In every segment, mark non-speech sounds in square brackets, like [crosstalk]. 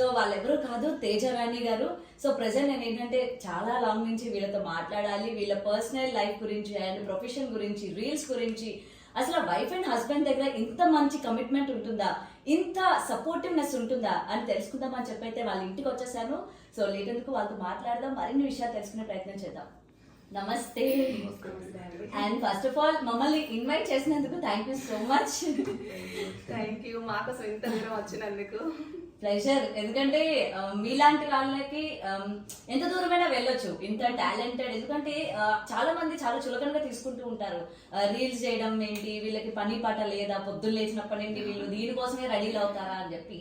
So వాళ్ళెవరూ కాదు తేజరాణి గారు. సో ప్రజెంట్ నేను ఏంటంటే చాలా లాంగ్ నుంచి వీళ్ళతో మాట్లాడాలి వీళ్ళ పర్సనల్ లైఫ్ గురించి అండ్ ప్రొఫెషన్ గురించి రీల్స్ గురించి. అసలు వైఫ్ అండ్ హస్బెండ్ దగ్గర ఇంత మంచి కమిట్మెంట్ ఉంటుందా? ఇంత సపోర్టివ్నెస్ ఉంటుందా? అని తెలుసుకుందామని చెప్పైతే వాళ్ళ ఇంటికి వచ్చేసాను. సో లేటెందుకు వాళ్ళతో మాట్లాడదాం? మరిన్ని విషయాలు తెలుసుకునే ప్రయత్నం చేద్దాం. నమస్తే. అండ్ ఫస్ట్ ఆఫ్ ఆల్ మమ్మల్ని ఇన్వైట్ చేసినందుకు thank you so much thank you మాకు ఇంత దూరం వచ్చినందుకు. ప్లెజర్. ఎందుకంటే మీలాంటి వాళ్ళకి ఎంత దూరమైనా వెళ్ళొచ్చు ఇంత టాలెంటెడ్. ఎందుకంటే చాలా మంది చాలా చులకనగా తీసుకుంటూ ఉంటారు. రీల్స్ చేయడం ఏంటి వీళ్ళకి పని పాట లేదా పొద్దున్న లేచినప్పటి నుండి వీళ్ళు దీనికోసమే రెడీలు అవుతారా అని చెప్పి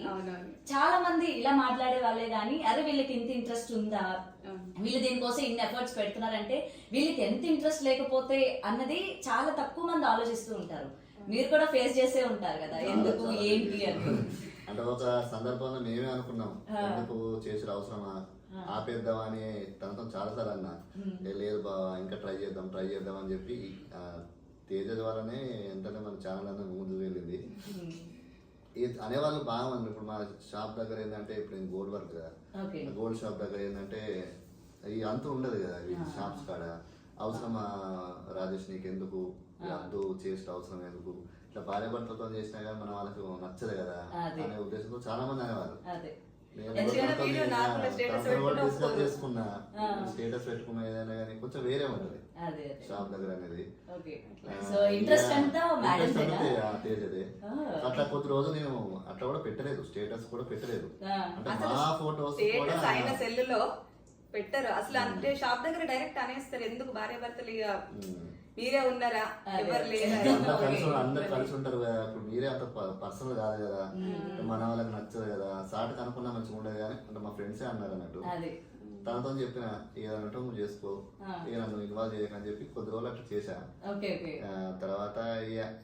చాలా మంది ఇలా మాట్లాడే వాళ్ళే కానీ అరే వీళ్ళకి ఇంత ఇంట్రెస్ట్ ఉందా. వీళ్ళు దీనికోసం ఇన్ని ఎఫర్ట్స్ పెడుతున్నారంటే వీళ్ళకి ఎంత ఇంట్రెస్ట్ లేకపోతే అన్నది చాలా తక్కువ మంది ఆలోచిస్తూ ఉంటారు. మీరు కూడా ఫేస్ చేసే ఉంటారు కదా ఎందుకు ఏంటి అని. అంటే ఒక సందర్భంలో మేమే అనుకున్నాం. ఎందుకు చేసుడు అవసరమా? ఆ. ఆపేద్దామని తనతో చాలా సార్లు అన్నా. Hmm. "ఏ లేదు బా ఇంకా ట్రై చేద్దాం ట్రై చేద్దాం అని చెప్పి తేజ ద్వారానే ఎంతనే మన ఛానల్ అనేది ముందుకు వెళ్ళింది. అనేవాళ్ళు బాగా మంది ఇప్పుడు మా షాప్ దగ్గర ఏంటంటే ఇప్పుడు నేను గోల్డ్ వర్క్ కదా. గోల్డ్ షాప్ దగ్గర ఏంటంటే ఈ అంత ఉండదు కదా. షాప్స్ కాడ. అవసరమా రాజేష్ నీకు అంతు చేసిన అవసరం ఎందుకు ఇట్లా భార్య భర్తలతో చేసినా కానీ మన వాళ్ళకి నచ్చదు కదా. అనే ఉద్దేశంతో చాలా మంది అనేవారు. చేసుకున్నా. స్టేటస్ పెట్టుకున్నా ఏదైనా కానీ కొంచెం వేరే ఉంటుంది. షాప్ దగ్గర అనేది. ఇంట్రెస్ట్ అంతా. అట్లా కొద్ది రోజులు నేను అట్లా కూడా పెట్టలేదు స్టేటస్ కూడా పెట్టలేదు. అంటే అసలు మా ఫోటోస్ సెల్లులో పెట్టరు. అసలు అంటే షాప్ దగ్గర డైరెక్ట్ అనేస్తారు. ఎందుకు? భార్య భర్తలు. మీరే ఉన్నారా. ఎవరు లేరా? అందరూ కలిసి ఉన్నారు, అందరూ కలిసి ఉంటారు కదా. ఇప్పుడు మీరే అంత పర్సనల్ కాదు కదా. మన వాళ్ళకి నచ్చదు కదా. సాటి కనుక్కున్నా మంచిగా ఉండదు కానీ అంటే మా ఫ్రెండ్సే అన్నారు అన్నట్టు. అదే. తనతో చెప్పిన ఏదన్నట్టు నువ్వు చేసుకో. ఇక నన్ను ఇన్వాల్వ్ చేయకని చెప్పి కొద్ది రోజులు అట్లా చేశా. Okay okay. ఆ, తర్వాత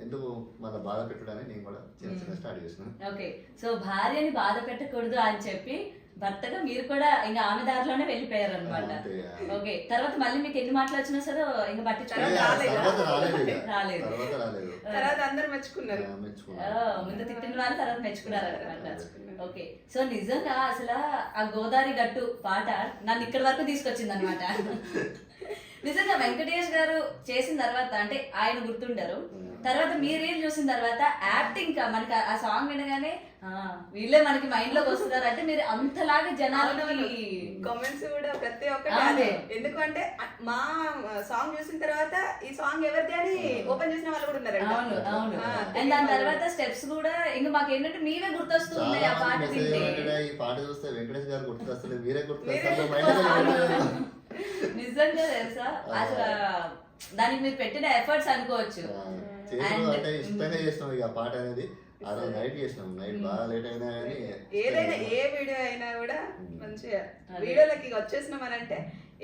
ఎందుకు మళ్ళీ బాధ పెట్టడానికి నేను కూడా చిన్న చిన్న స్టార్ట్ చేసిన. ఓకే. సో భార్యని బాధ పెట్టకూడదు అని చెప్పి భర్తగా మీరు కూడా ఇంకా ఆమె దారిలోనే వెళ్ళిపోయారు అనమాట. ఓకే తర్వాత మళ్ళీ మీకు ఎన్ని మాటలు వచ్చినా సరే ఇంకా తర్వాత పట్టించుకోవాలి రాలేదా? తర్వాత రాలేదు ఇక. [laughs] రాలేదు. తర్వాత రాలేదు తర్వాత అందరు మెచ్చుకున్నారు ముందు తిట్టిన వాళ్ళు తర్వాత మెచ్చుకున్నారు అనమాట మెచ్చుకున్నారు. ఓకే సో నిజంగా అసలు ఆ గోదావరి గట్టు పాట నన్ను ఇక్కడి వరకు తీసుకొచ్చింది అనమాట [laughs] నిజంగా వెంకటేష్ గారు చేసిన తర్వాత అంటే ఆయన గుర్తుండరు. తర్వాత మీరు రీల్ చూసిన తర్వాత యాక్టింగ్ మనకి ఆ- ఆ సాంగ్ వినగానే ఆ, వీళ్ళే మనకి మైండ్లోకి వస్తున్నారు. అంటే మీరు అంతలాగా జనాలకి కామెంట్స్ కూడా ప్రతి ఒక్కటి. అదే. ఎందుకంటే మా సాంగ్ చూసిన తర్వాత ఈ సాంగ్ ఎవరిది అని ఓపెన్ చేసిన వాళ్ళు కూడా ఉన్నారంట. అవును అవును. ఆ, అండ్ దాని తర్వాత స్టెప్స్ కూడా ఇంకా మాకు ఏంటంటే మీవే గుర్తొస్తున్నాయి ఆ చాలా పాట ఈ పాట చూస్తే వెంకటేష్ గారు గుర్తుకొస్తారు. మీరే గుర్తుకొస్తారు. నిజంగా తెలుసా? అసలు దానికి మీరు పెట్టిన ఎఫర్ట్స్ అనుకోవచ్చు. అంటే ఇష్టంగా చేసినాం ఇక పాట అనేది. ఆ రోజు నైట్ చేసినాం. నైట్ బాగా లేట్ అయినా కానీ ఏదైనా ఏ వీడియో అయినా కూడా మంచిగా. వీడియోలకి వచ్చేసినాం అని అంటే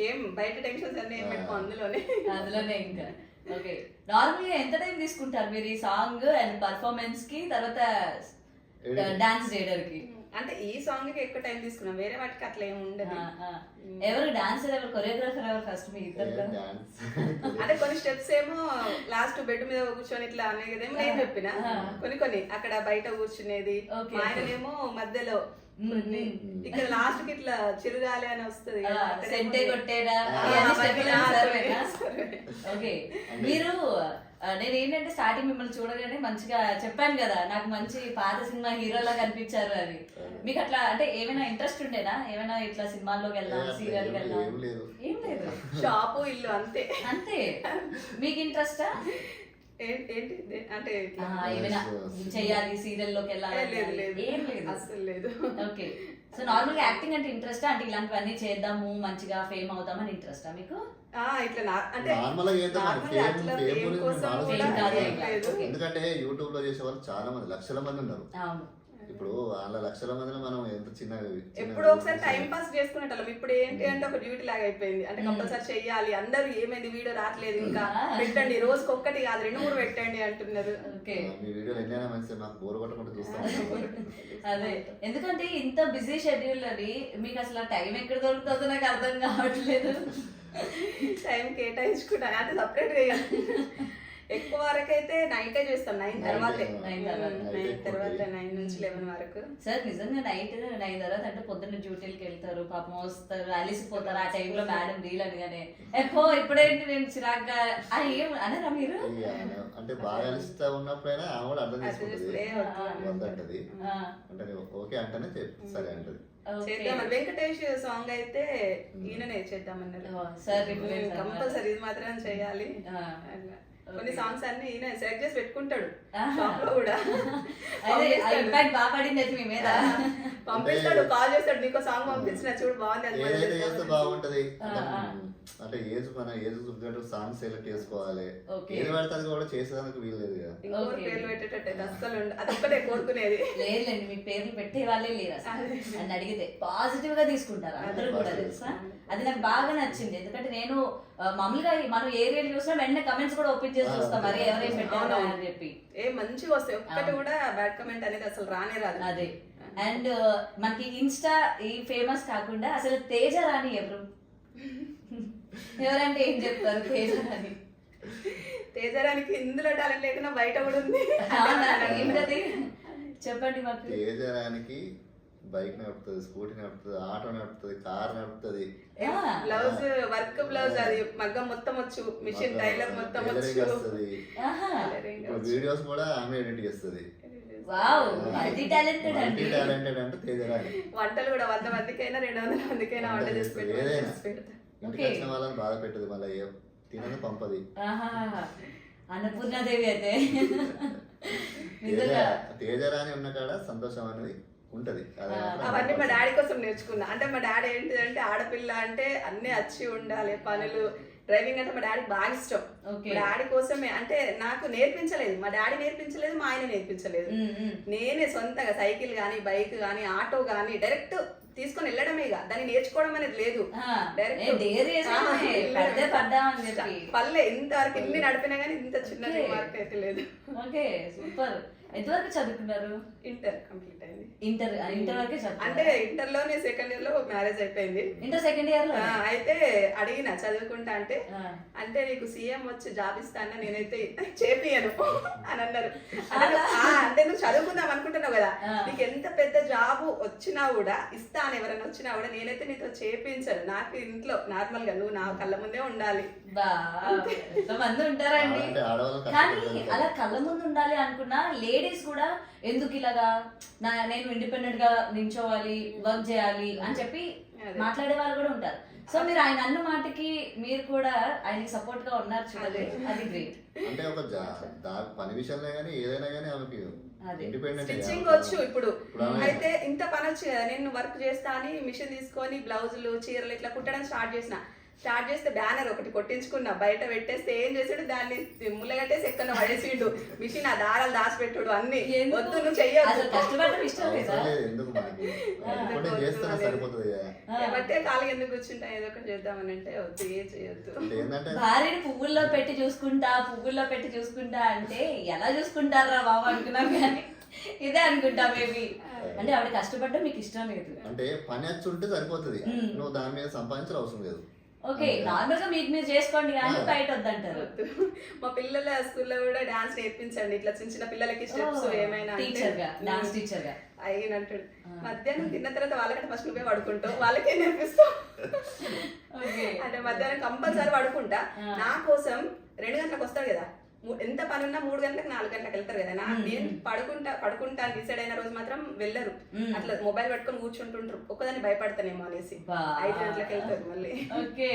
ఏం బయట టెన్షన్స్ అన్ని ఏం పెట్టుకో అందులోనే. అందులోనే ఇంకా. ఓకే నార్మల్గా ఎంత టైం తీసుకుంటారు మీరు ఈ సాంగ్ అండ్ పర్ఫార్మెన్స్కి తర్వాత. డాన్స్ చేయడానికి? అంటే ఈ సాంగ్కి ఎక్కువ టైం తీసుకున్నాం. వేరే వాటికి అట్లా ఏమి ఉండదు. ఎవరు డాన్సర్ ఎవరు కొరియోగ్రాఫర్ ఎవరు ఫస్ట్ మీ ఇద్దరు డాన్స్ అంటే కొన్ని స్టెప్స్ ఏమో లాస్ట్ బెడ్ మీద కూర్చొని ఇట్లా అనేదేమో నేను చెప్పిన. కొన్ని కొన్ని. అక్కడ బయట కూర్చునేది. Okay. మా ఆయననేమో మధ్యలో. ఇక్కడ లాస్ట్కి ఇట్లా చిరుగాలి అని వస్తుంది సెంటే కొట్టేడా? మీరు నేను ఏంటంటే స్టార్టింగ్ మిమ్మల్ని చూడగానే మంచిగా చెప్పాను కదా నాకు మంచి పాత సినిమా హీరోలా కనిపించారు అని. మీకు అట్లా అంటే ఏమైనా ఇంట్రెస్ట్ ఉండేనా? ఏమైనా ఇట్లా సినిమాల్లోకి వెళ్దాం సీరియల్ ఏం వెళ్దాం ఏం లేదు. షాపు ఇల్లు అంతే. అంతే. మీకు ఇంట్రెస్టా ఏంటి? అంటే ఇట్లా. ఏమైనా చెయ్యాలి సీరియల్లోకి ఏ, వెళ్ళాలి లేదు లేదు. ఏం లేదు. అసలు లేదు. ఓకే. సో నార్మల్గా యాక్టింగ్ అంటే ఇంట్రెస్ట్ అంటే ఇలాంటివన్నీ చేద్దాము మంచిగా ఫేమ్ అవుతామని ఇంట్రెస్టా మీకు? ఆ ఇట్లా నా అంటే ఏంటో మనకి ఫేమ్ ఫేమ్ గురించి మనం. ఎందుకంటే యూట్యూబ్లో చేసే వాళ్ళు చాలా మంది లక్షల మంది ఉన్నారు. అవును. ఇప్పుడు వాళ్ళ లక్షల మందిలో మనం ఎంత చిన్న ఎప్పుడో ఒకసారి టైం పాస్ చేసుకునేటోళ్ళం. ఇప్పుడు ఏంటి అంటే ఒక డ్యూటీ లాగా అయిపోయింది. అంటే కంపల్సరీ చెయ్యాలి అందరూ ఏమైంది? వీడియో రావట్లేదు ఇంకా. పెట్టండి. రోజుకి ఒక్కటి కాదు. రెండు మూడు పెట్టండి అంటున్నారు. ఓకే. మీ వీడియోలు ఎన్నైనా మంచిది. నాకు బోర్ కొట్టకుండా చూస్తాం. అదే. ఎందుకంటే ఇంత బిజీ షెడ్యూల్ అది మీకు అసలు టైం ఎక్కడ దొరుకుతుందో నాకు అర్థం కావట్లేదు. టైం కేటాయించుకుంటా అంటే సపరేట్ ఎక్కువ వరకు అయితే నైటే చేస్తాం. నైన్ తర్వాతే. నైన్ తర్వాత. నైన్ నుంచి లెవెన్ వరకు. సార్ నిజంగా నైట్ నైన్ తర్వాత అంటే పొద్దున్న డ్యూటీలకి వెళ్తారు పాపం వస్తారు అలిసిపోతారు. ఆ టైంలో మేడం రీల్ అనగానే ఎప్పో ఇప్పుడేంటి నేను చిరాగ్గా ఆ ఏం అనరా మీరు? అంటే బాగా అలిస్తా ఉన్నప్పుడైనా ఆమె కూడా అర్థం అది చేసుకుంటది. వద్దంటది. అంటే నేను ఓకే అంటేనే సరే అంటది. చేద్దామని. వెంకటేష్ సాంగ్ అయితే ఈయననే చేద్దామన్నారు. కంపల్సరీ ఇది మాత్రం చేయాలి. అట్లా. కొన్ని సాంగ్స్ అన్ని ఈయన సెలెక్ట్ చేసి పెట్టుకుంటాడు. షాప్లో కూడా. ఇంపాక్ట్ బాగా పడింది అయితే మీ మీద. పంపిస్తాడు కాల్ చేస్తాడు నీకు సాంగ్ పంపించిన చూడు బాగుంది ఏదైతే చేస్తే. బాగుంటది. అంటే, ఏజ్ మన ఏజ్ చూసినట్టు సాంగ్ సెలెక్ట్ చేసుకోవాలి. ఏది పడితే అది కూడా చేసేదానికి వీలు లేదు కదా. అస్సలు ఒక్కటే కోరుకునేది. లేదులేండి మీ పేర్లు పెట్టే వాళ్ళే లేరు అసలు. అని అడిగితే పాజిటివ్గా తీసుకుంటారు అందరూ కూడా తెలుసా? అది నాకు బాగా నచ్చింది. ఎందుకంటే నేను మామూలుగా మనం ఏ రేట్ చూసినా వెంటనే కమెంట్స్ కూడా ఓపెన్ చేసి చూస్తాం. మరి ఎవరేం పెట్టారు అని చెప్పి. ఏ మంచిగా వస్తాయి. ఒక్కటి కూడా బ్యాడ్ కమెంట్ అనేది అసలు రానే రాదు. అదే. అండ్ మనకి ఇన్స్టా ఈ ఫేమస్ కాకుండా అసలు తేజ రాణి ఎవరు? [laughs] ఎవరంటే ఏం చెప్తారు తేజ రాణి? తేజరానికి ఇందులో టాలెంట్ లేకుండా బయట కూడా ఉంది. చెప్పండి మాకు. తేజరానికి బైక్ నడుపుతుంది స్కూటీ నడుపుతుంది ఆటో నడుపుతుంది కార్ నడుపుతుంది. బ్లౌజ్ వర్క్ బ్లౌజ్ అది మగ్గం మొత్తం వచ్చు మిషన్ టైలర్ మొత్తం వచ్చు. వీడియోస్ కూడా ఆమె ఎడిట్ చేస్తుంది. వావ్ మల్టీ టాలెంటెడ్ అండి. టాలెంటెడ్ అంటే తేజరాని. వంటలు కూడా వంద మందికైనా రెండు వందల మందికైనా వంట చేసి పెడతా. వాళ్ళని బాధ పెట్టదు మళ్ళీ తినని పంపది. అన్నపూర్ణాదేవి అయితే. తేజరాని ఉన్న కాడ సంతోషం అనేది ఉంటది. అవన్నీ మా డాడీ కోసం నేర్చుకున్నా. అంటే మా డాడీ ఏంటిదంటే ఆడపిల్ల అంటే అన్ని వచ్చి ఉండాలి పనులు. డ్రైవింగ్ అంటే మా డాడీకి బాగా ఇష్టం. డాడీ కోసమే. అంటే నాకు నేర్పించలేదు. మా డాడీ నేర్పించలేదు మా ఆయన నేర్పించలేదు. నేనే సొంతంగా సైకిల్ కానీ బైక్ కానీ ఆటో కానీ డైరెక్ట్ తీసుకొని వెళ్ళడమే ఇక. దాన్ని నేర్చుకోవడం అనేది లేదు. ఆ, Direct. ఏ డేర్ చేసామే, ఆ, పడితే పడ్డామని చెప్పి. పల్లె ఇంతవరకు ఇన్ని నడిపినా కానీ ఇంత చిన్న. రిమార్క్ అయితే లేదు. Okay super. ఎంతవరకు చదువుకున్నారు? ఇంటర్ కంప్లీట్ అయింది. ఇంటర్ ఇంటర్ వరకే అంటే ఇంటర్లోనే సెకండ్ ఇయర్లో మ్యారేజ్ అయిపోయింది. ఇంటర్ సెకండ్ ఇయర్లో ఆ, అయితే అడిగిన చదువుకుంటా అంటే. అంటే నీకు సీఎం వచ్చి జాబ్ ఇస్తాను నేనైతే చేపియను అని అన్నారు. అంటే నువ్వు చదువుకుందాం అనుకుంటున్నావు కదా. నీకు ఎంత పెద్ద జాబ్ వచ్చినా కూడా ఇస్తాను ఎవరైనా వచ్చినా కూడా నేనైతే నీతో చేపించను. నాకు ఇంట్లో నార్మల్గా నువ్వు నా కళ్ళ ముందే ఉండాలి. ఉంటారండి. కానీ. అలా కళ్ళ ముందు ఉండాలి అనుకున్నా లేడీస్ కూడా ఎందుకు ఇలాగా నా నేను ఇండిపెండెంట్గా నించోవాలి వర్క్ చేయాలి అని చెప్పి. మాట్లాడే వాళ్ళు కూడా ఉంటారు. సో మీరు ఆయన అన్న మాటకి మీరు కూడా ఆయనకి సపోర్ట్గా ఉన్నారు చూడండి. అది. గ్రేట్ అంటే ఒక పని విషయంలో కానీ ఏదైనా కానీ ఆమెకి స్టిచ్చింగ్ వచ్చు ఇప్పుడు. అయితే ఇంత పని వచ్చు కదా నేను వర్క్ చేస్తా అని మిషన్ తీసుకొని బ్లౌజులు చీరలు ఇట్లా కుట్టడం స్టార్ట్ చేసిన. స్టార్ట్ చేస్తే బ్యానర్ ఒకటి కొట్టించుకున్నా బయట పెట్టేస్తే ఏం చేసాడు? దాన్ని ముళ్ళగట్టేసి ఎక్కడ పడేసిండు. మిషన్ ఆ దారాలు దాచిపెట్టుడు అన్ని? వద్దు నువ్వు అసలు చెయ్యొద్దు. బట్టే కాలు ఎందుకు కూర్చుంటా? ఏదో ఒకటి చేద్దామని అంటే వద్దు ఏ చేయొద్దు. భార్యని పువ్వుల్లో పెట్టి చూసుకుంటా పువ్వుల్లో పెట్టి చూసుకుంటా అంటే ఎలా చూసుకుంటారా బాబు అనుకున్నాం కానీ ఇదే అనుకుంటా మేబీ. అంటే ఆవిడ కష్టపడడం మీకు ఇష్టం లేదు. అంటే పని వచ్చి ఉంటే సరిపోతుంది. నువ్వు దాని మీద సంపాదించాల్సిన అవసరం లేదు. ఓకే నార్మల్గా మీకు మీరు చేసుకోండి కానీ. బయట వద్దంటారు. వద్దు. మా పిల్లల స్కూల్లో కూడా డాన్స్ నేర్పించండి. ఇట్లా చిన్న చిన్న పిల్లలకి స్టెప్స్ ఏమైనా టీచర్గా డాన్స్ టీచర్గా అయినంటాడు. మధ్యాహ్నం తిన్న తర్వాత వాళ్ళకంటే ఫస్ట్ నువ్వే పడుకుంటావు వాళ్ళకే నేర్పిస్తావు. అంటే మధ్యాహ్నం కంపల్సరీ పడుకుంటా. నా కోసం రెండు గంటలకు వస్తాడు కదా. ఎంత పని ఉన్నా మూడు గంటలకు నాలుగు గంటలకు వెళ్తారు కదా. నా. నేను పడుకుంటా పడుకుంటా డిసైడ్ అయిన రోజు మాత్రం వెళ్ళరు. అట్లా మొబైల్ పట్టుకొని కూర్చుంటుంటారు. ఒక్కదాన్ని భయపడతానేమో అనేసి. ఐదు గంటలకు వెళ్తారు మళ్ళీ.